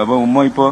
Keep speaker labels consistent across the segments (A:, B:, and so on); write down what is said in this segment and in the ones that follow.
A: അപ്പൊ ഉമ്മ ഇപ്പോ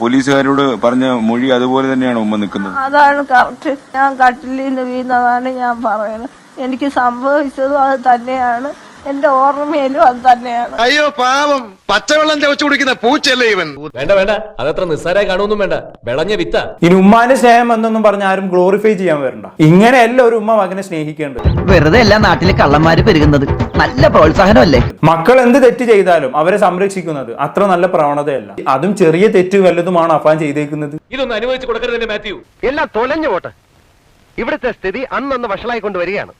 A: പോലീസുകാരോട് പറഞ്ഞ മൊഴി അതുപോലെ തന്നെയാണ് ഉമ്മ നിൽക്കുന്നത്?
B: അതാണ് കറക്റ്റ് ഞാൻ കട്ടിലിൽ വീണതാണ് ഞാൻ പറയുന്നത്. എനിക്ക് സംഭവിച്ചതും അത് തന്നെയാണ്. എന്റെ ഓർമ്മയിലും അത് തന്നെയാണ്.
C: അയ്യോ പാവം. പച്ചവെള്ളം ചവച്ചു കുടിക്കുന്ന പൂച്ചല്ലേ ഇവൻ?
D: വേണ്ട വേണ്ട. അതത്ര നിസ്സാരായി കാണുമൊന്നും വേണ്ട. വിളഞ്ഞ വിത്ത.
E: ഇനി ഉമ്മാന്റെ സ്നേഹം എന്നൊന്നും പറഞ്ഞ ആരും ഗ്ലോറിഫൈ ചെയ്യാൻ വരണ്ട. ഇങ്ങനെയല്ല ഒരു ഉമ്മ മകനെ സ്നേഹിക്കേണ്ടത്.
F: വെറുതെ എല്ലാ നാട്ടിലെ കള്ളന്മാര് പെരുകുന്നത്. നല്ല പ്രോത്സാഹനമല്ലേ?
E: മക്കൾ എന്ത് തെറ്റ് ചെയ്താലും അവരെ സംരക്ഷിക്കുന്നത് അത്ര നല്ല പ്രവണതയല്ല. അതും ചെറിയ തെറ്റ് വല്ലതുമാണ് അഫാൻ ചെയ്തേക്കുന്നത്.
D: ഇതൊന്നും അനുവദിച്ചു കൊടുക്കരുത് മാത്യു.
C: എല്ലാം തൊലഞ്ഞു പോട്ടെ. ഇവിടുത്തെ സ്ഥിതി അന്നൊന്ന് വഷളായി വരികയാണ്.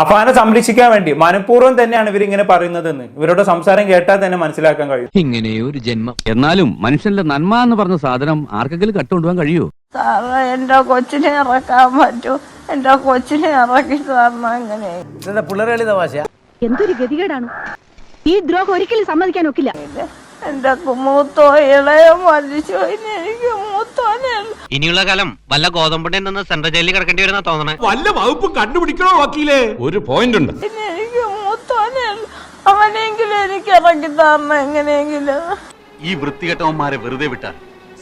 E: അഫാനെ സംരക്ഷിക്കാൻ വേണ്ടി മനഃപൂർവം തന്നെയാണ് ഇവരിങ്ങനെ പറയുന്നതെന്ന്. ഇവരുടെ സംസാരം കേട്ടാൽ തന്നെ മനസ്സിലാക്കാൻ കഴിയും.
G: ഇങ്ങനെ ഒരു ജന്മം. എന്നാലും മനുഷ്യന്റെ നന്മ എന്ന് പറഞ്ഞ സാധനം ആർക്കെങ്കിലും കട്ടുകൊണ്ടുപോകാൻ കഴിയുമോ?
B: സാറേ എന്റെ കൊച്ചിനെ ഇറക്കാൻ പറ്റൂ. എന്റെ കൊച്ചിനെ ഇറക്കി തരണം എങ്ങനെ
H: എന്തൊരു ഗതികേടാണ്. ഈ ദ്രോഹം ഒരിക്കലും സമ്മതിക്കാൻ ഒക്കില്ല.
B: എന്റെ മൂത്തോ ഇളയോ മരിച്ചു ഇനി എനിക്ക്
I: ഇനിയുള്ള കാലം വല്ല ഗോതമ്പിന്റെ നിന്ന് സെൻട്രൽ ജയിലിൽ കിടക്കേണ്ടി വരുന്ന തോന്നണേ.
D: വല്ല വകുപ്പും കണ്ടുപിടിക്കണോ വക്കീലേ? ഒരു പോയിന്റ് ഉണ്ട്.
B: ഇനി എനിക്ക് മൂത്തോനെ അവനെങ്കിലും എനിക്ക് ഇറക്കി തരണം എങ്ങനെയെങ്കിലും.
G: ഈ വൃത്തികെട്ടവന്മാരെ വെറുതെ വിട്ടാൽ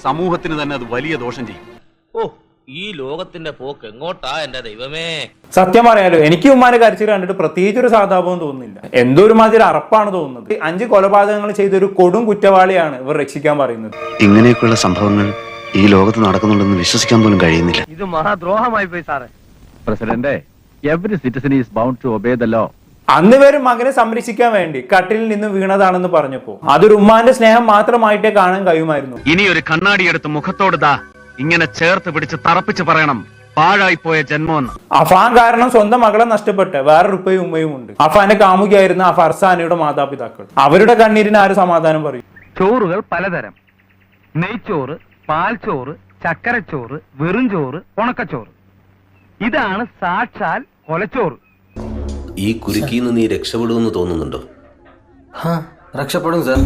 G: സമൂഹത്തിന് തന്നെ അത് വലിയ ദോഷം ചെയ്യും.
I: ഓ ഈ ലോകത്തിന്റെ പോക്ക് എങ്ങോട്ടാ എന്റെ ദൈവമേ?
E: സത്യം പറയാലോ എനിക്ക് ഉമ്മാരെ കരച്ചിൽ കണ്ടിട്ട് പ്രത്യേകിച്ച് ഒരു സാധാപവും തോന്നുന്നില്ല. എന്തോ ഒരു മാതിരി അറപ്പാണ് തോന്നുന്നത്. അഞ്ച് കൊലപാതകങ്ങൾ ചെയ്ത ഒരു കൊടും കുറ്റവാളിയാണ് ഇവർ രക്ഷിക്കാൻ പറയുന്നത്.
J: ഇങ്ങനെയൊക്കെയുള്ള സംഭവങ്ങൾ ഈ ലോകത്ത് നടക്കുന്നുണ്ടെന്ന് വിശ്വസിക്കാൻ പോലും കഴിയുന്നില്ല.
C: ഇത് മഹാദ്രോഹമായി പോയി സാറേ.
G: President every citizen is bound to obey the law
E: അന്ന് വരെ മകനെ സംരക്ഷിക്കാൻ വേണ്ടി കട്ടിലിൽ നിന്ന് വീണതാണെന്ന് പറഞ്ഞപ്പോ അതൊരു ഉമ്മാന്റെ സ്നേഹം മാത്രമായിട്ടേ കാണാൻ കഴിയുമായിരുന്നു.
G: ഇനി ഒരു കണ്ണാടി എടുത്ത് മുഖത്തോട് ദാ ഇങ്ങനെ ചേർത്ത് പിടിച്ച് തറപ്പിച്ച് പറയണം. പാഴായി പോയ ജന്മമെന്ന്
E: അഫാൻ കാരണം സ്വന്തം മകളെ നഷ്ടപ്പെട്ട് വേറൊരു ഉപ്പയും ഉമ്മയും ഉണ്ട്. അഫാന്റെ കാമുകിയായിരുന്ന ആ ഫർസാനയുടെ മാതാപിതാക്കൾ. അവരുടെ കണ്ണീരിന് ആര് സമാധാനം പറയും?
C: ചോറുകൾ പലതരം. നെയ്ച്ചോറ് പാൽച്ചോറ് ചക്കരച്ചോറ് വെറും ചോറ് ഉണക്കച്ചോറ്. ഇതാണ് സാക്ഷാൽ കൊലച്ചോറ്.
K: ഈ കുരുക്കിന്ന് നീ രക്ഷപ്പെടുമെന്ന് തോന്നുന്നുണ്ടോ?
F: രക്ഷപ്പെടും സാർ.